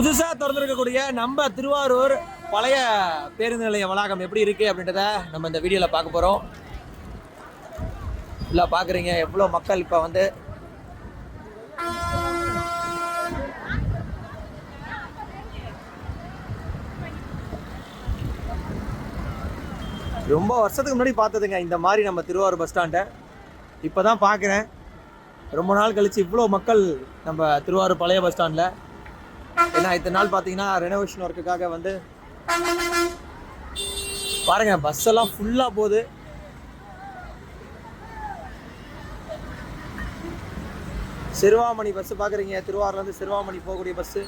புதுசாக திறந்திருக்கக்கூடிய நம்ம திருவாரூர் பழைய பேருந்து நிலைய வளாகம் எப்படி இருக்குது அப்படின்றத நம்ம இந்த வீடியோவில் பார்க்க போகிறோம் இல்லை பார்க்குறீங்க எவ்வளோ மக்கள் இப்போ வந்து? ரொம்ப வருஷத்துக்கு முன்னாடி பார்த்ததுங்க இந்த மாதிரி நம்ம திருவாரூர் பஸ் ஸ்டாண்டை இப்போ தான் பார்க்குறேன் ரொம்ப நாள் கழித்து இவ்வளோ மக்கள் நம்ம திருவாரூர் பழைய பஸ் ஸ்டாண்டில் ஏன்னா இத்தனை நாள் பார்த்தீங்கன்னா ரெனோவேஷன் ஒர்க்குக்காக வந்து பாருங்க பஸ் எல்லாம் ஃபுல்லாக போகுது. சிறுவாமணி பஸ் பார்க்குறீங்க திருவாரூர்லேருந்து சிறுவாமணி போகக்கூடிய பஸ்ஸு